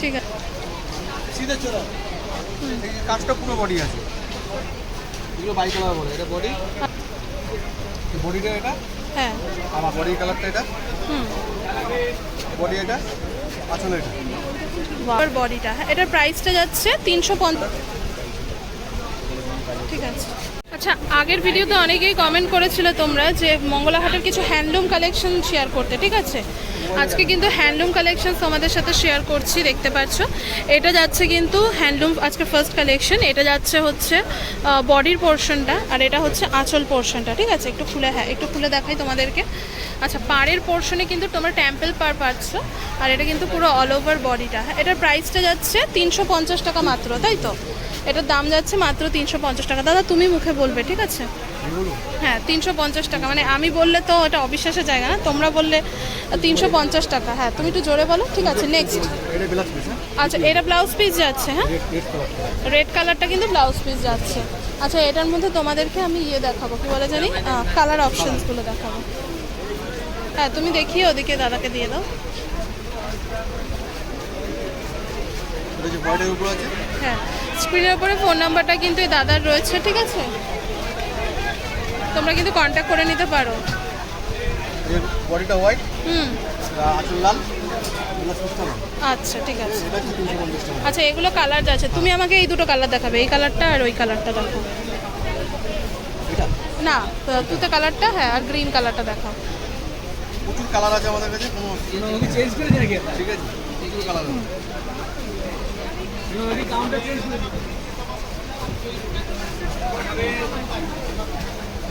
ঠিক আছে। সিধে চলো। কাজটা পুরো বডি আছে। এগুলো বাই কালার বলে। এটা বডি বডিটা এটা? হ্যাঁ। আমার বডি কালারটা এটা? হুম। বডি এটা? আসলে এটা? বডিটা হ্যাঁ এটার প্রাইসটা যাচ্ছে তিনশো পঞ্চাশ। ঠিক আছে। আচ্ছা আগের ভিডিওতে অনেকেই কমেন্ট করেছিলে তোমরা যে মঙ্গলাহাটের কিছু হ্যান্ডলুম কালেকশন শেয়ার করতে ঠিক আছে? আজকে কিন্তু হ্যান্ডলুম কালেকশন তোমাদের সাথে শেয়ার করছি, দেখতে পাচ্ছ এটা যাচ্ছে কিন্তু হ্যান্ডলুম, আজকে ফার্স্ট কালেকশন এটা যাচ্ছে হচ্ছে বডির পোর্শনটা আর এটা হচ্ছে আঁচল পোর্শনটা ঠিক আছে? একটু খুলে হ্যাঁ একটু খুলে দেখাই তোমাদেরকে। আচ্ছা পাড়ের পোর্শনে কিন্তু তোমরা টেম্পল পার পাচ্ছ, আর এটা কিন্তু পুরো অল ওভার বডিটা হ্যাঁ এটার প্রাইসটা যাচ্ছে তিনশো পঞ্চাশ টাকা মাত্র, তাই তো? এটার দাম যাচ্ছে মাত্র তিনশো পঞ্চাশ টাকা। দাদা, তুমি মুখে বলবে, ঠিক আছে? হ্যাঁ তিনশো পঞ্চাশ টাকা। মানে আমি বললে তো এটা অবিশ্বাসের জায়গা না তোমরা বললে তিনশো পঞ্চাশ টাকা। হ্যাঁ তুমি একটু জোরে বলো ঠিক আছে নেক্সট আচ্ছা এটা ব্লাউজ পিস যাচ্ছে হ্যাঁ? রেড রেড কালার রেড কালারটা কিন্তু ব্লাউজ পিস যাচ্ছে। আচ্ছা এটার মধ্যে তোমাদেরকে আমি ইয়ে দেখাবো কি বলে জানি? কালার অপশনসগুলো দেখাবো। হ্যাঁ তুমি দেখিয়ে ওদিকে দাদাকে দিয়ে দাও। হ্যাঁ স্ক্রিনের উপরে ফোন নাম্বারটা কিন্তু দাদার রয়েছে ঠিক আছে? তোমরা কিন্তু কন্ট্যাক্ট করে নিতে পারো। বডিটা হোয়াইট হুম। লাল আচ্ছা ঠিক আছে। আচ্ছা এগুলো কালার যাচ্ছে তুমি আমাকে এই দুটো কালার দেখাবে এই কালারটা আর ওই কালারটা দেখো। এটা? না তুতে কালারটা হ্যাঁ আর গ্রিন কালারটা দেখাও। প্রচুর কালার আছে আমাদের কাছে কোনো চেঞ্জ করে দিয়ে ঠিক আছে প্রচুর কালার আছে। কাউন্টার চেঞ্জ করে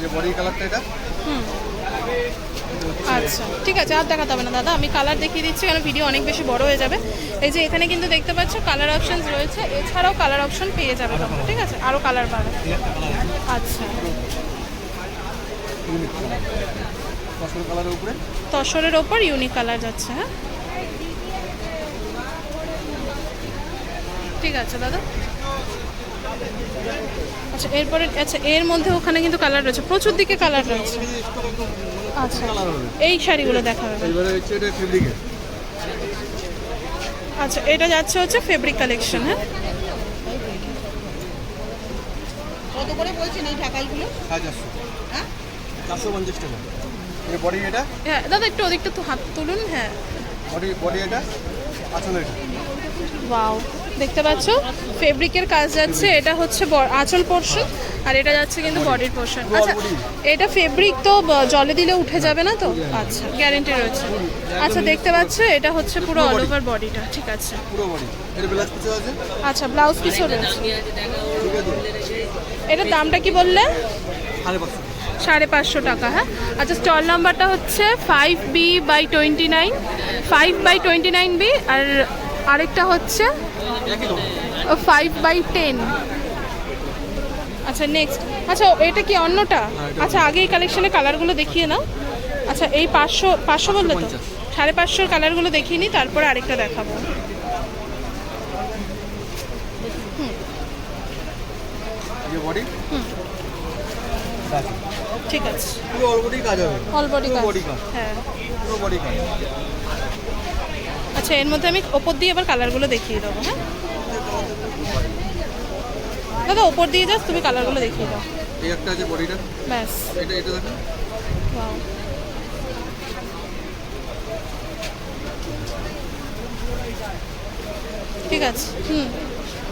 যে বডি কালারটা এটা? হুম। আচ্ছা ঠিক আছে আর দেখাতে হবে না দাদা। আমি কালার দেখিয়ে দিচ্ছি কারণ ভিডিও অনেক বেশি বড় হয়ে যাবে। এই যে এখানে কিন্তু দেখতে পাচ্ছ কালার অপশনস রয়েছে। এছাড়াও কালার অপশন পেয়ে যাবে ঠিক আছে? আরও কালার পাবে। আচ্ছা। তসরের ওপর ইউনিক কালার যাচ্ছে হ্যাঁ? ঠিক আছে দাদা। আচ্ছা এরপরে আচ্ছা এর মধ্যে ওখানে কিন্তু কালার রয়েছে। প্রচুর দিকে কালার রয়েছে। আচ্ছা এই শাড়িগুলো দেখাবে এবারে হচ্ছে এটা ফেব্রিকের আচ্ছা এটা যাচ্ছে হচ্ছে ফেব্রিক কালেকশন হ্যাঁ? কত করে বলছেন এই ঢাকাইগুলো হ্যাঁ? চারশো পঞ্চাশ টাকা। এই বডি এটা? হ্যাঁ দাদা একটু ওদিকটা তো হাত তুলুন হ্যাঁ। বডি বডি এটা? আসলে এটা। ওয়াও দেখতে পাচ্ছ? ফেব্রিকের কাজ যাচ্ছে এটা হচ্ছে আঁচল পোর্শন আর এটা যাচ্ছে কিন্তু বডির পোর্শন আচ্ছা এটা ফেব্রিক তো জলে দিলে উঠে যাবে না তো? আচ্ছা গ্যারেন্টি রয়েছে। আচ্ছা দেখতে পাচ্ছ এটা হচ্ছে পুরো অল ওভার বডিটা ঠিক আছে। আচ্ছা ব্লাউজ পিসও রয়েছে। এটার দামটা কি বললে? সাড়ে পাঁচশো। টাকা হ্যাঁ? আচ্ছা স্টল নাম্বারটা হচ্ছে five B by twenty nine five by twenty nine B আর আরেকটা হচ্ছে ফাইভ বাই টেন আচ্ছা নেক্সট আচ্ছা এটা কি অন্যটা? আচ্ছা আগে এই কালেকশনের কালারগুলো দেখিয়ে নাও। আচ্ছা এই পাঁচশো পাঁচশো বললে তো? সাড়ে পাঁচশোর কালারগুলো দেখিয়ে নিই তারপরে আরেকটা দেখাবো। ঠিক আছে। অল বডি কাজ হবে। অল বডি কাজ। হ্যাঁ। পুরো বডি কাজ। আচ্ছা এর মধ্যে আমি ওপর দিয়ে এবার কালারগুলো দেখিয়ে দেবো হ্যাঁ? দাদা ওপর দিয়ে যাস তুমি কালারগুলো দেখিয়ে দাও। এই একটা আছে বডিটা ব্যাস। এটা এটা দেখেন Wow. ঠিক আছে হুম।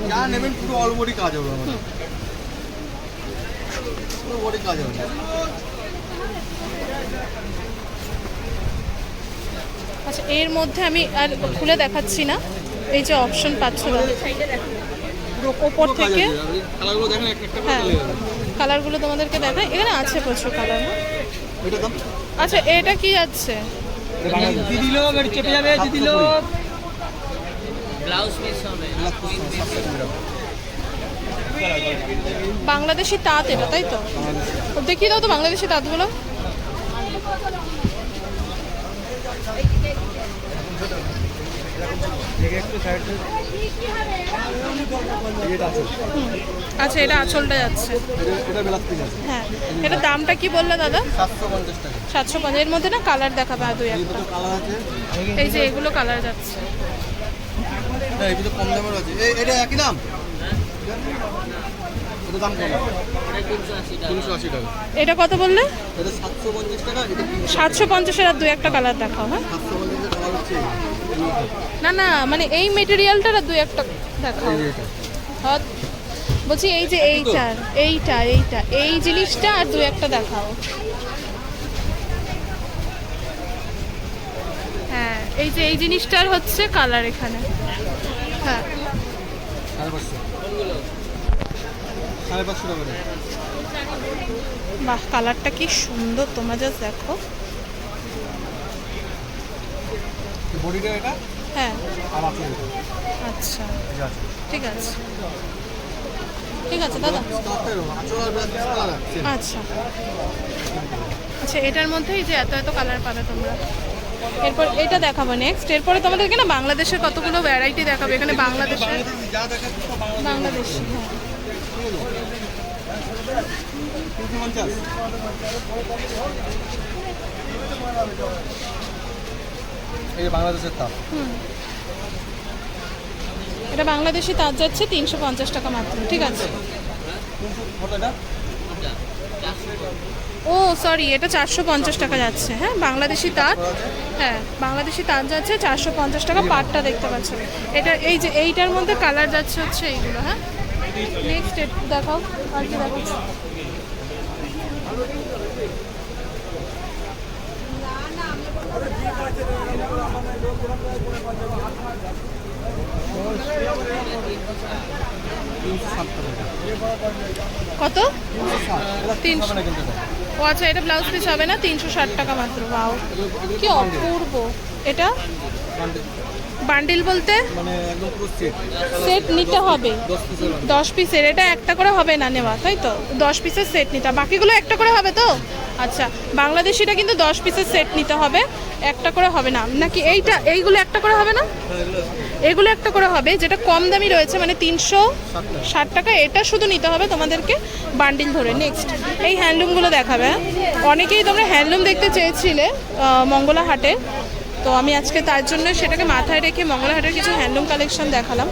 যা নেবেন পুরো অল বডি কাজ হবে আমাদের পুরো বডি কাজ হবে। আচ্ছা এর মধ্যে আমি আর খুলে দেখাচ্ছি না। এই যে অপশন পাচ্ছ ওপর থেকে। হ্যাঁ কালারগুলো তোমাদেরকে দেখায় এখানে আছে প্রচুর কালার আচ্ছা এটা কি যাচ্ছে দিদি লোক চেপে যাবে দিদি লোক বাংলাদেশি তাঁত এটা তাই তো? দেখিয়ে দাও তো বাংলাদেশি তাঁতগুলো এটা আছে আচ্ছা এটা আঁচলটা যাচ্ছে। হ্যাঁ এটা দামটা কি বললে দাদা? সাতশো পঞ্চাশ। এর মধ্যে না কালার দেখাবে আর দুই একটা। এই যে এগুলো কালার যাচ্ছে। এ- এটা একই দাম? কত বললে? সাতশো পঞ্চাশের আর দু একটা কালার দেখাও হ্যাঁ? না না মানে এই মেটেরিয়ালটার আর দু একটা দেখাও। যে বলছি এই যে এইটার এইটা এইটা এই জিনিসটা আর দু একটা দেখাও। হ্যাঁ এই যে এই জিনিসটার হচ্ছে কালার এখানে। হ্যাঁ। বাহ কালারটা কি সুন্দর তোমরা জাস্ট দেখো। বডিটা এটা? হ্যাঁ। আর আছে আচ্ছা। ঠিক আছে। ঠিক আছে। দাদা। আচ্ছা। আচ্ছা এটার মধ্যেই যে এত এত কালার পাবে তোমরা। এরপর এটা দেখাবো নেক্সট এরপরে তোমাদেরকে না বাংলাদেশের কতগুলো ভ্যারাইটি দেখাবে। এখানে বাংলাদেশের বাংলাদেশে হ্যাঁ। এই যে বাংলাদেশের তাপ। এটা বাংলাদেশি তার যাচ্ছে তিনশো পঞ্চাশ টাকা মাত্র ঠিক আছে। ও সরি এটা চারশো পঞ্চাশ টাকা যাচ্ছে হ্যাঁ? বাংলাদেশি তাঁত হ্যাঁ বাংলাদেশি তাঁত যাচ্ছে চারশো পঞ্চাশ টাকা পাটটা দেখতে পাচ্ছ এটা এই যে এইটার মধ্যে কালার যাচ্ছে হচ্ছে এইগুলো হ্যাঁ? নেক্সট দেখাও আর কি দেখাচ্ছ তিনশো ষাট টাকা কত তিনশো। ও আচ্ছা এটা ব্লাউজ পিস হবে না তিনশো ষাট টাকা মাত্র বাও কি অপূর্ব এটা। বান্ডিল বলতে? মানে সেট সেট নিতে হবে। দশ পিসের এটা একটা করে হবে না নেওয়া তাই তো? দশ পিসের সেট নিতে বাকিগুলো একটা করে হবে তো? আচ্ছা বাংলাদেশিটা কিন্তু দশ পিসের সেট নিতে হবে। একটা করে হবে না। নাকি এইটা এইগুলো একটা করে হবে না? হ্যাঁ, এগুলো একটা করে। হবে যেটা কম দামি রয়েছে মানে তিনশো ষাট টাকা। এটা শুধু নিতে হবে তোমাদেরকে বান্ডিল ধরে নেক্সট এই হ্যান্ডলুমগুলো দেখাবে হ্যাঁ? অনেকেই তোমরা হ্যান্ডলুম দেখতে চেয়েছিলে মঙ্গলা হাটে তো আমি আজকে তার জন্য সেটাকে মাথায় রেখে মঙ্গলা হাটের কিছু হ্যান্ডলুম কালেকশন দেখালাম।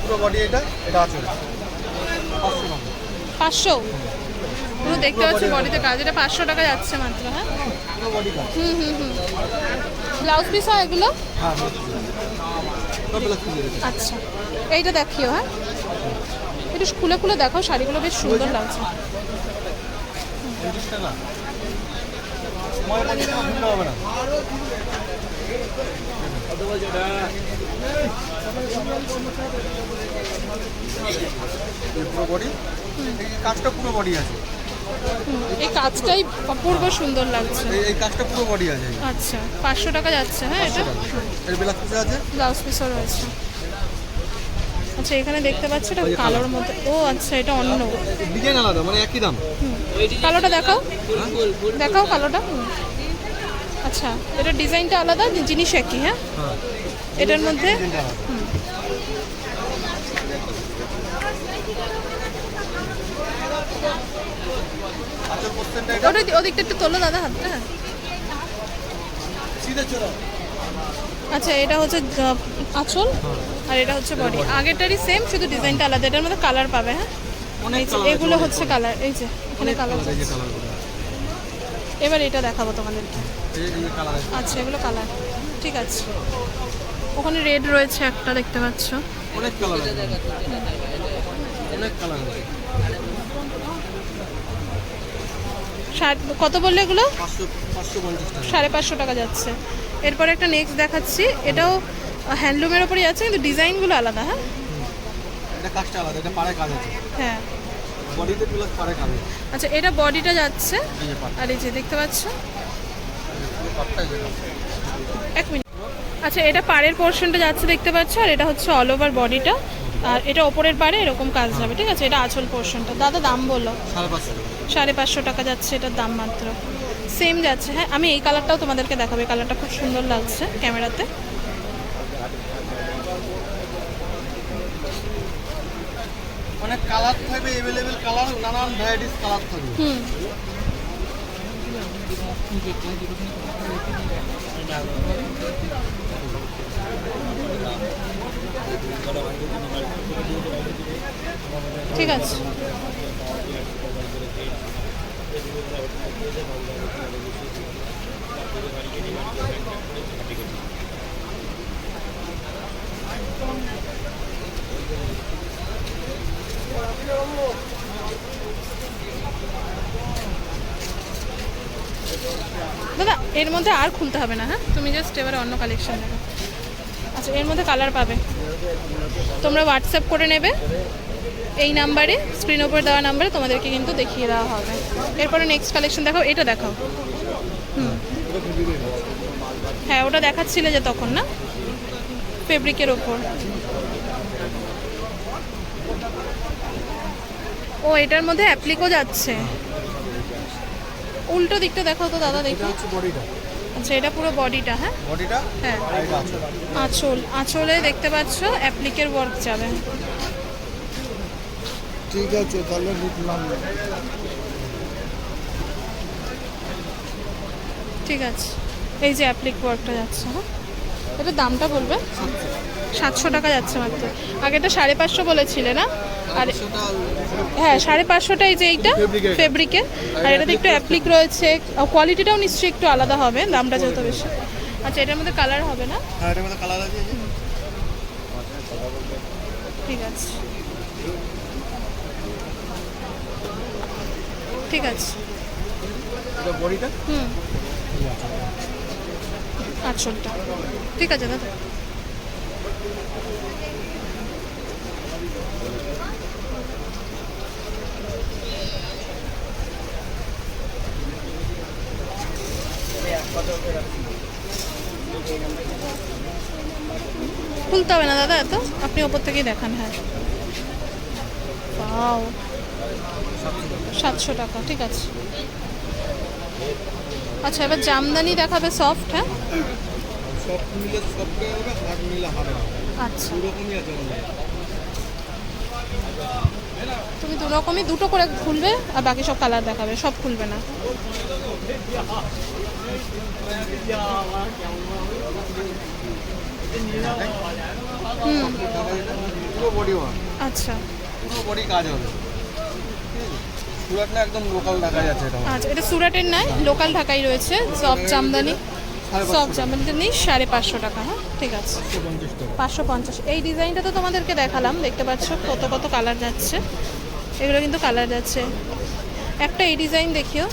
পুরো বডি এটা? এটা আছে। পাঁচশো? পুরো দেখতে পাচ্ছি বডিতে কাজ। এটা পাঁচশো টাকা যাচ্ছে মাত্র হ্যাঁ? হুম হুম হুম। ব্লাউজ পিস হয় এগুলো? হ্যাঁ আচ্ছা। এইটা দেখিও হ্যাঁ? একটু খুলে খুলে দেখো শাড়িগুলো বেশ সুন্দর লাগছে। পুরো বডি কাজটা পুরো বডি আছে। এই কাজটাই অপূর্ব সুন্দর লাগছে। এই কাজটা পুরো বডি আছে। আচ্ছা পাঁচশো টাকা যাচ্ছে হ্যাঁ এটা? এর ব্লাউজ পিস আছে? ব্লাউজ পিসও রয়েছে। আচ্ছা এখানে দেখতে পাচ্ছি এটা কালোর মধ্যে। ও আচ্ছা এটা অন্য। ডিজাইন আলাদা মানে একই দাম। কালোটা দেখাও। দেখাও কালোটা। আচ্ছা এটা ডিজাইনটা আলাদা জিনিস একই হ্যাঁ? হ্যাঁ। এটার মধ্যে? ওটা ওদিকটা একটু তোলো দাদা হাতটা। আচ্ছা এটা হচ্ছে আঁচল আর এটা হচ্ছে বডি আগেরটারই সেম শুধু ডিজাইনটা আলাদা। এটার মধ্যে কালার পাবে হ্যাঁ? এগুলো হচ্ছে কালার এই যে এখানে কালার এবার এটা দেখাবো তোমাদেরকে। আচ্ছা এগুলো কালার ঠিক আছে। ওখানে রেড রয়েছে একটা দেখতে পাচ্ছ। অনেক কালার অনেক কালার আছে ষাট কত বললে এগুলো? সাড়ে পাঁচশো টাকা যাচ্ছে। এরপরে একটা নেক্সট দেখাচ্ছি। এটাও হ্যান্ডলুমের ওপরই আছে কিন্তু ডিজাইনগুলো আলাদা হ্যাঁ? কাজটা আলাদা এটা পাড়ে কাজ আছে। হ্যাঁ। বডিতে প্লাস পাড়ে কাজ আচ্ছা এটা বডিটা যাচ্ছে। আর এই যে দেখতে পাচ্ছ? এক মিনিট। আচ্ছা এটা পাড়ের পোর্শনটা যাচ্ছে দেখতে পাচ্ছ আর এটা হচ্ছে অল ওভার বডিটা আর এটা ওপরের পাড়ে এরকম কাজ যাবে ঠিক আছে? এটা আঁচল পোর্শনটা দাদা দাম বলল সাড়ে পাঁচশো টাকা। যাচ্ছে এটার দাম মাত্র। সেম যাচ্ছে। হ্যাঁ আমি এই কালারটাও তোমাদেরকে দেখাবো। এই কালারটা খুব সুন্দর লাগছে ক্যামেরাতে কালার থাকবে কালার নানান ভ্যারাইটিস কালার থাকবে। হুম। ঠিক আছে। দাদা, এর মধ্যে আর খুলতে হবে না হ্যাঁ? তুমি জাস্ট এবারে অন্য কালেকশন দেখো আচ্ছা এর মধ্যে কালার পাবে। তোমরা হোয়াটসঅ্যাপ করে নেবে। এই নাম্বারে স্ক্রিন ওপর দেওয়া নাম্বারে তোমাদেরকে কিন্তু দেখিয়ে দেওয়া হবে। এরপরে নেক্সট কালেকশন দেখাও এটা দেখাও। হ্যাঁ ওটা দেখাচ্ছিলে যে তখন, না? ফেব্রিকের ওপর ও, এটার মধ্যে অ্যাপ্লিকও যাচ্ছে। উল্টো দিকটা দেখাও তো, দাদা, দেখি। আচ্ছা এটা পুরো বডিটা হ্যাঁ? বডিটা? হ্যাঁ। এটা আঁচল। আঁচলে দেখতে পাচ্ছ অ্যাপ্লিকের ওয়ার্ক যাবে। ঠিক আছে তাহলে বুঝলাম। ঠিক আছে। এই যে অ্যাপ্লিক ওয়ার্কটা যাচ্ছে হ্যাঁ? এটার দামটা বলবে? সাতশো। টাকা যাচ্ছে মাত্র। আগেটা সাড়ে পাঁচশো বলেছিলে না? আর হ্যাঁ সাড়ে পাঁচশোটাই যে এইটা। ফেব্রিকের আর এটাতে একটু অ্যাপ্লিক রয়েছে। কোয়ালিটিটাও নিশ্চয়ই একটু আলাদা হবে দামটা যেহেতু বেশি। আচ্ছা এটার মধ্যে কালার হবে না? হ্যাঁ। ঠিক আছে। ঠিক আছে। হুম। আঁচলটা ঠিক আছে দাদা। খুলতে হবে না দাদা এত? আপনি ওপর থেকেই দেখান হ্যাঁ। পাও সাতশো টাকা ঠিক আছে। আচ্ছা এবার জামদানি দেখাবে সফট হ্যাঁ? সব মিলে সবটাই হবে হাট মিলে হবে আচ্ছা দুরকমই আছে আমাদের তুমি দু রকমই, দুটো করে খুলবে আর বাকি সব কালার দেখাবে, সব খুলবে না। আচ্ছা। আচ্ছা এটা সুরাটের নয়, লোকাল ঢাকাই রয়েছে, সব জামদানি, সব সাড়ে পাঁচশো টাকা হ্যাঁ ঠিক আছে। পাঁচশো পঞ্চাশ। এই ডিজাইনটা তো তোমাদেরকে দেখালাম, দেখতে পাচ্ছ কত কত কালার যাচ্ছে। এগুলো কিন্তু কালার যাচ্ছে একটা এই ডিজাইন দেখিও।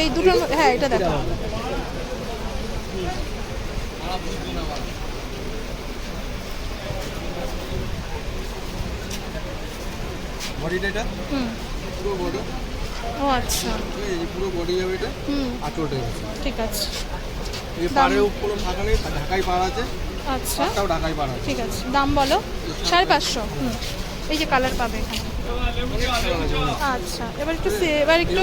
এই দুটো হ্যাঁ এটা দেখো। বডিটা এটা? হুম। পুরো বডি? ও আচ্ছা। এই পুরো বডি যাবে এটা? হুম। আঁচলটা ঠিক আছে। এই পাড়েও কোনো ফাঁকা নেই ঢাকাই পাড় আছে। আচ্ছা। ঢাকাই পাড় ঠিক আছে। দাম বলো? সাড়ে পাঁচশো। হুম। এই যে কালার পাবে এখানে। আচ্ছা এবার একটু এবার একটু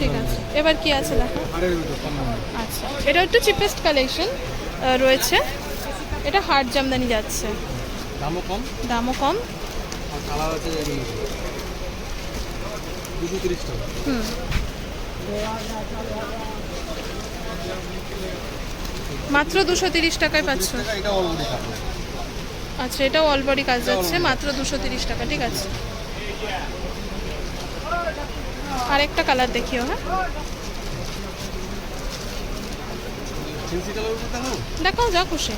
ঠিক আছে এবার কি আছে দামে আচ্ছা এটা একটু চিপেস্ট কালেকশন রয়েছে। এটা হার্ড জামদানি যাচ্ছে। দামও কম। দামও কম। কালার আছে দুশো তিরিশ টাকা। হুম। মাত্র দুশো তিরিশ টাকায় পাচ্ছ। এটা অলরেডি আচ্ছা এটাও অলবডি কাজ যাচ্ছে মাত্র দুশো তিরিশ টাকা ঠিক আছে। আরেকটা কালার দেখিও হ্যাঁ? দেখাও যা খুশি।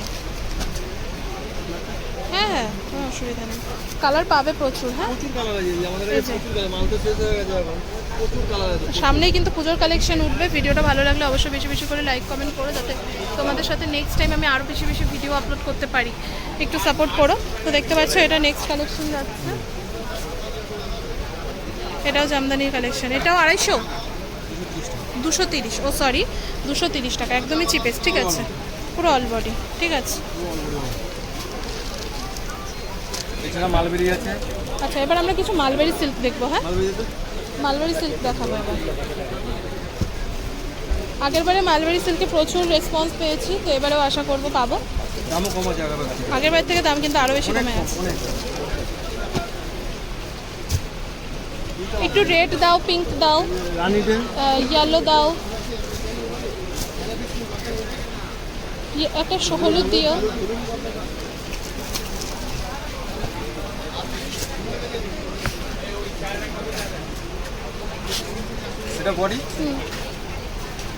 হ্যাঁ হ্যাঁ কোনো অসুবিধা নেই। কালার পাবে প্রচুর হ্যাঁ? প্রচুর কালার আছে আমাদের যে। প্রচুর কালার মাল তো শেষ হয়ে গেছে এখন। প্রচুর কালার আছে সামনেই কিন্তু পুজোর কালেকশন উঠবে ভিডিওটা ভালো লাগলে অবশ্যই বেশি বেশি করে লাইক কমেন্ট করো যাতে তোমাদের সাথে নেক্সট টাইম আমি আরও বেশি বেশি ভিডিও আপলোড করতে পারি। একটু সাপোর্ট করো। তো দেখতে পাচ্ছ এটা নেক্সট কালেকশন যাচ্ছে। এটাও জামদানির কালেকশন এটাও আড়াইশো? দুশো তিরিশ ও সরি দুশো তিরিশ টাকা একদমই চিপেস্ট ঠিক আছে? পুরো অল বডি ঠিক আছে? এখানে মালবেরি আছে। আচ্ছা এবার আমরা কিছু মালবেরি সিল্ক দেখব হ্যাঁ? মালবেরি সিল্ক দেখাবো এবার। আগেরবারে মালবেরি সিল্কে প্রচুর রেসপন্স পেয়েছি তো এবারেও আশা করব পাবো। দামও কম আছে আগের বার থেকে। দাম কিন্তু আরও বেশি কমে আছে। একটু রেড দাও পিঙ্ক দাও ইয়েলো দাও। ইয়ে, একটা সহলুদ দিও। এটা বডি?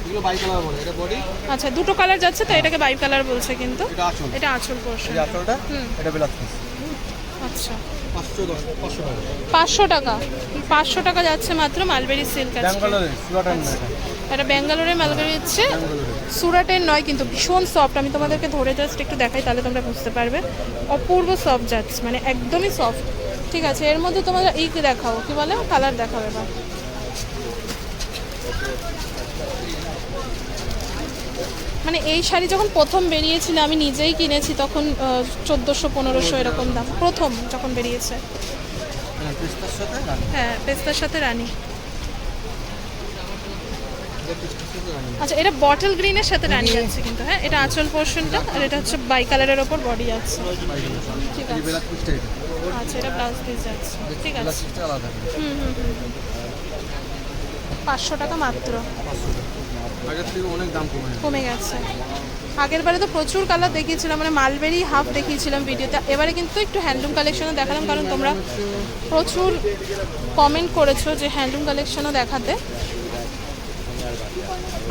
এগুলো বাই কালার বলে এটা বডি? আচ্ছা দুটো কালার যাচ্ছে তো এটাকে বাই কালার বলছে কিন্তু। এটা আঁচল। এটা আঁচল পোর্শন এই আঁচলটা? হুম। এটা বেলাস পিস। আচ্ছা। পাঁচশো টাকা। পাঁচশো টাকা। যাচ্ছে মাত্র মালবেরি সিল্ক না এটা। ব্যাঙ্গালোরে মালবেরি হচ্ছে। সুরাটের নয় কিন্তু ভীষণ সফট আমি তোমাদেরকে ধরে জাস্ট একটু দেখাই তাহলে তোমরা বুঝতে পারবে। অপূর্ব সফট যাচ্ছে মানে একদমই সফট ঠিক আছে এর মধ্যে তোমরা এই দেখাও কি বলে? কালার দেখাও এবার। মানে এই শাড়ি যখন প্রথম বেরিয়েছিল আমি নিজেই কিনেছি তখন চোদ্দোশো পনেরোশো এরকম দাম। প্রথম যখন বেরিয়েছে। হ্যাঁ পিস্তার সাথে রানি। হ্যাঁ আচ্ছা এটা বটল গ্রিনের সাথে রানী যাচ্ছে কিন্তু হ্যাঁ? এটা আঁচল পোর্শনটা আর এটা হচ্ছে বাই কালারের ওপর বডি আছে। ঠিক আছে। আচ্ছা এটা ব্লাউজ পিস যাচ্ছে ঠিক আছে। হুম হুম হুম হুম। পাঁচশো টাকা মাত্র। আগের থেকে অনেক দাম কমে গেছে। কমে গেছে। আগের বারে তো প্রচুর কালার দেখিয়েছিলাম মানে মালবেরি হাফ দেখিয়েছিলাম ভিডিওতে। এবারে কিন্তু একটু হ্যান্ডলুম কালেকশনও দেখালাম কারণ তোমরা প্রচুর কমেন্ট করেছ যে হ্যান্ডলুম কালেকশনও দেখাতে।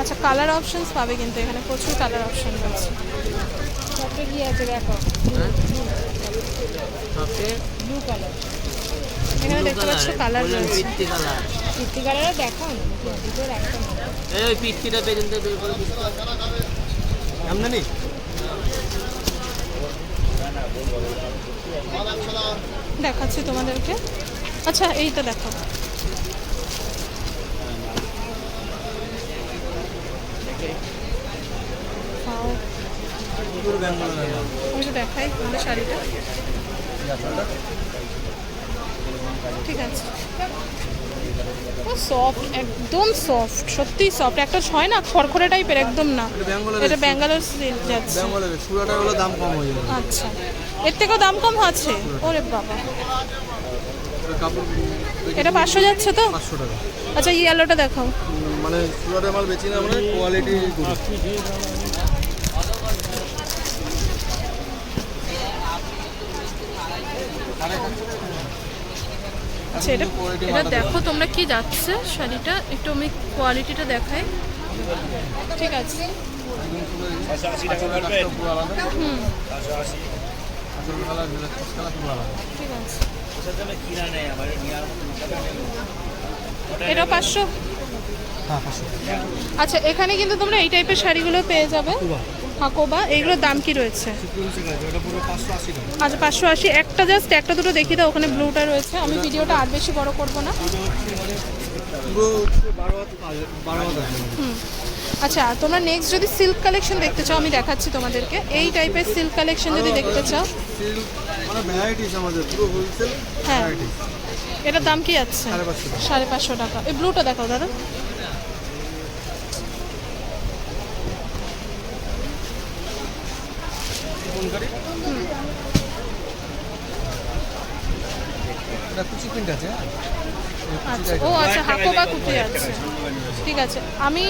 আচ্ছা কালার অপশনস পাবে কিন্তু এখানে প্রচুর কালার অপশন রয়েছে। তারপরে কি আছে দেখো? এখানে দেখতে পাচ্ছ কালার রয়েছে। পিত্তি কালার কীর্তি কালারও দেখো এই পিত্তিটা পেছনতে বের করে দিচ্ছি। আমদানি দেখাচ্ছি তোমাদেরকে। আচ্ছা এইটা দেখো। দেখাই শাড়িটা। ঠিক আছে। সফট একদম সফট সত্যি সফট একটা হয় না খড়খড়ে টাইপের একদম না। এটা ব্যাঙ্গালোরে সিল্ক যাচ্ছে। সুরাটা হলো দাম কম হয়ে যাবে। আচ্ছা। এর থেকেও দাম কম আছে? ওরে বাবা। এটা পাঁচশো যাচ্ছে তো? পাঁচশো টাকা। আচ্ছা ইয়েলোটা দেখাও। মানে সুরাটের মাল বেচি না আমরা কোয়ালিটি আচ্ছা এটা এটা দেখো তোমরা কি যাচ্ছে শাড়িটা একটু আমি কোয়ালিটিটা দেখাই। ঠিক আছে। হুম। ঠিক আছে এটা হ্যাঁ পাঁচশো। আচ্ছা এখানে কিন্তু তোমরা এই টাইপের শাড়িগুলো পেয়ে যাবে। হাকোবা, এইগুলোর দাম কি রয়েছে? আচ্ছা পাঁচশো আশি। একটা জাস্ট একটা দুটো দেখি দাও, ওখানে ব্লুটা রয়েছে। আমি ভিডিওটা আর বেশি বড় করব না। আচ্ছা তোমরা নেক্সট যদি সিল্ক কালেকশন দেখতে চাও, আমি দেখাচ্ছি তোমাদেরকে। এই টাইপের সিল্ক কালেকশন যদি দেখতে চাও। হ্যাঁ। এটার দাম কি আছে? সাড়ে পাঁচশো টাকা। এই ব্লুটা দেখাও, দাদা। এটা কুচি প্রিন্ট আছে হ্যাঁ? আচ্ছা। ও আচ্ছা হাকোবা কুটি আছে। ঠিক আছে। আমি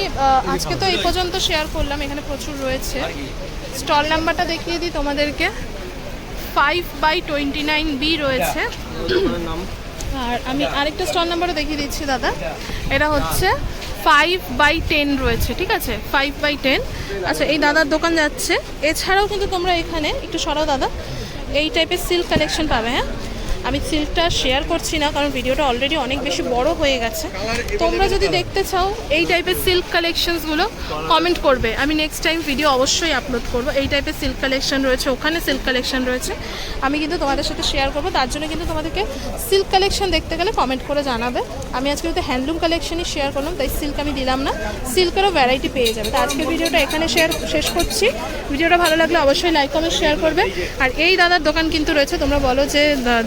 আজকে তো এই পর্যন্ত শেয়ার করলাম এখানে প্রচুর রয়েছে। স্টল নাম্বারটা দেখিয়ে দিই তোমাদেরকে। Five by twenty nine B রয়েছে আর আমি আরেকটা স্টল নাম্বারও দেখিয়ে দিচ্ছি দাদা। এটা হচ্ছে ফাইভ বাই টেন রয়েছে ঠিক আছে? ফাইভ বাই টেন আচ্ছা এই দাদার দোকান যাচ্ছে। এছাড়াও কিন্তু তোমরা এখানে একটু সরাও দাদা। এই টাইপের সিল্ক কালেকশন পাবে হ্যাঁ? আমি সিল্কটা শেয়ার করছি না, কারণ ভিডিওটা অলরেডি অনেক বেশি বড় হয়ে গেছে। তোমরা যদি দেখতে চাও এই টাইপের সিল্ক কালেকশনসগুলো কমেন্ট করবে। আমি নেক্সট টাইম ভিডিও অবশ্যই আপলোড করব। এই টাইপের সিল্ক কালেকশন রয়েছে, ওখানে সিল্ক কালেকশন রয়েছে। আমি কিন্তু তোমাদের সাথে শেয়ার করব, তার জন্য কিন্তু তোমাদেরকে সিল্ক কালেকশন দেখতে গেলে কমেন্ট করে জানাবে। আমি আজকে কিন্তু হ্যান্ডলুম কালেকশনই শেয়ার করলাম, তাই সিল্ক আমি দিলাম না। সিল্কেরও ভ্যারাইটি পেয়ে যাবে। তো আজকের ভিডিওটা এখানে শেয়ার শেষ করছি। ভিডিওটা ভালো লাগলে অবশ্যই লাইক কমেন্ট শেয়ার করবে। আর এই দাদার দোকান কিন্তু রয়েছে, তোমরা বলো যে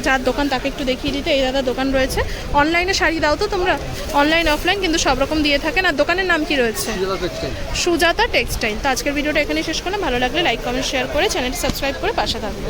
যার দোকান তাকে একটু দেখিয়ে দিতে। এই দাদা দোকান রয়েছে। অনলাইনে শাড়ি দাও তো তোমরা। অনলাইন অফলাইন কিন্তু সব রকম দিয়ে থাকেন। আর দোকানের নাম কি রয়েছে? সুজাতা টেক্সটাইল সুজাতা টেক্সটাইল তো আজকের ভিডিওটা এখানে শেষ করলাম। ভালো লাগলে লাইক কমেন্ট শেয়ার করে চ্যানেলটি সাবস্ক্রাইব করে পাশে থাকবে।